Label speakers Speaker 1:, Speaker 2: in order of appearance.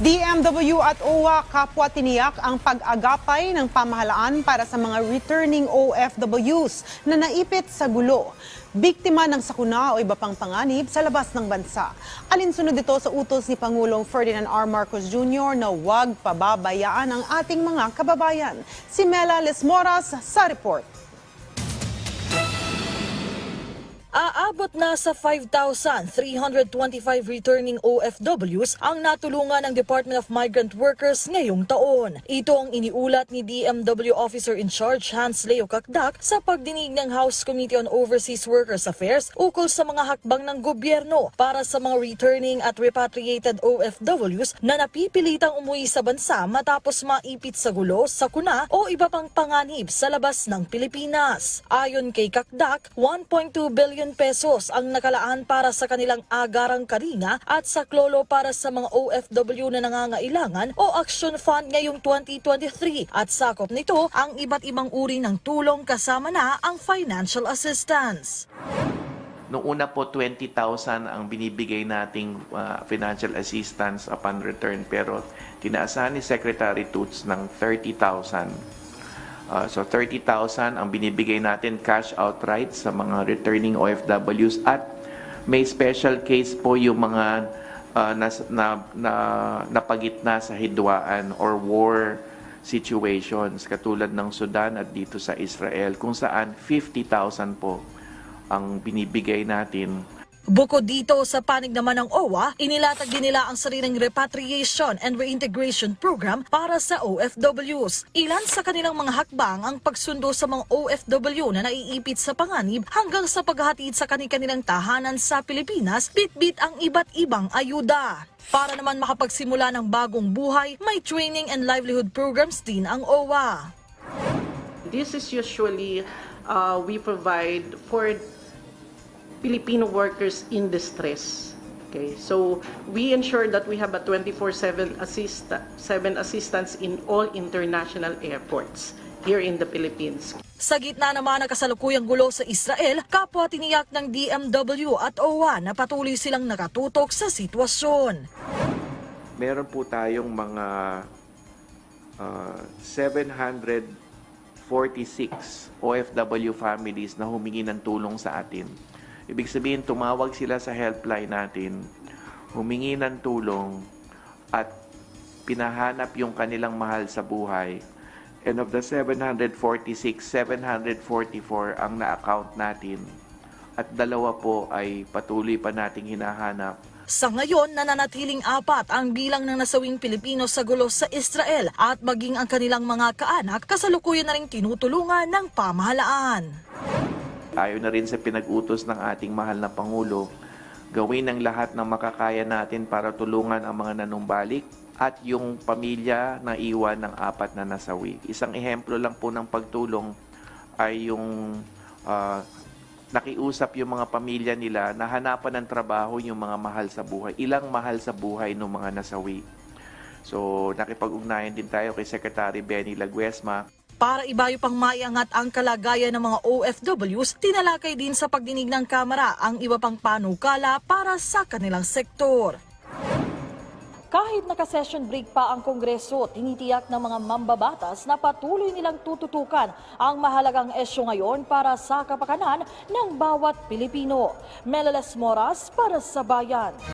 Speaker 1: DMW at OWA kapwa tiniyak ang pag-agapay ng pamahalaan para sa mga returning OFWs na naipit sa gulo. Biktima ng sakuna o iba pang panganib sa labas ng bansa. Alinsunod ito sa utos ni Pangulong Ferdinand R. Marcos Jr. na huwag pababayaan ang ating mga kababayan. Si Mela Lesmoras sa report.
Speaker 2: Aabot na sa 5,325 returning OFWs ang natulungan ng Department of Migrant Workers ngayong taon. Ito ang iniulat ni DMW Officer in Charge Hans Leo Kakdak sa pagdinig ng House Committee on Overseas Workers Affairs ukol sa mga hakbang ng gobyerno para sa mga returning at repatriated OFWs na napipilitang umuwi sa bansa matapos maipit sa gulo, sakuna o iba pang panganib sa labas ng Pilipinas. Ayon kay Kakdak, 1.2 billion pesos ang nakalaan para sa kanilang agarang karina at saklolo para sa mga OFW na nangangailangan o Action Fund ngayong 2023 at sakop nito ang iba't ibang uri ng tulong kasama na ang financial assistance.
Speaker 3: Noong una po, 20,000 ang binibigay nating uh, financial assistance upon return. Pero tinaasahan ni Secretary Toots ng 30,000. Uh, so 30,000 ang binibigay natin cash outright sa mga returning OFWs at may special case po yung mga uh, nas, na, na, napagitna sa hidwaan or war situations katulad ng Sudan at dito sa Israel kung saan 50,000 po ang binibigay natin
Speaker 2: Bukod dito sa panig naman ng OWA, inilatag din nila ang sariling repatriation and reintegration program para sa OFWs. Ilan sa kanilang mga hakbang ang pagsundo sa mga OFW na naiipit sa panganib hanggang sa paghahatid sa kanilang tahanan sa Pilipinas, bitbit ang iba't ibang ayuda. Para naman makapagsimula ng bagong buhay, may training and livelihood programs din ang OWA.
Speaker 4: This is usually uh, we provide for Filipino workers in distress. Okay, so we ensure that we have a 24/7 assist 7 assistance in all international airports here in the Philippines.
Speaker 2: Sa gitna naman ng kasalukuyang gulo sa Israel, kapwa tiniyak ng DMW at OWA na patuloy silang nakatutok sa sitwasyon.
Speaker 3: meron po tayong mga uh, 746 OFW families na humingi ng tulong sa atin. Ibig sabihin, tumawag sila sa helpline natin, humingi ng tulong at pinahanap yung kanilang mahal sa buhay. And of the 746, 744 ang na-account natin. At dalawa po ay patuloy pa nating hinahanap
Speaker 2: Sa ngayon, nananatiling apat ang bilang ng nasawing Pilipino sa gulo sa Israel at maging ang kanilang mga kaanak kasalukuyan na rin tinutulungan ng pamahalaan.
Speaker 3: Ayon na rin sa pinag-utos ng ating mahal na Pangulo, gawin ang lahat ng makakaya natin para tulungan ang mga nanumbalik at yung pamilya na iwan ng apat na nasawi. Isang ehemplo lang po ng pagtulong ay yung ah, nakiusap yung mga pamilya nila na hanapan ng trabaho yung mga mahal sa buhay. Ilang mahal sa buhay ng mga nasawi. So, nakipag-ugnayan din tayo kay Secretary Benny Laguesma
Speaker 2: Para ibayo pang maiangat ang kalagayan ng mga OFWs, tinalakay din sa pagdinig ng Kamara ang iba pang panukala para sa kanilang sektor. Kahit naka-session break pa ang Kongreso, tinitiyak ng mga mambabatas na patuloy nilang tututukan ang mahalagang esyo ngayon para sa kapakanan ng bawat Pilipino. Melalas Moras para sa Bayan.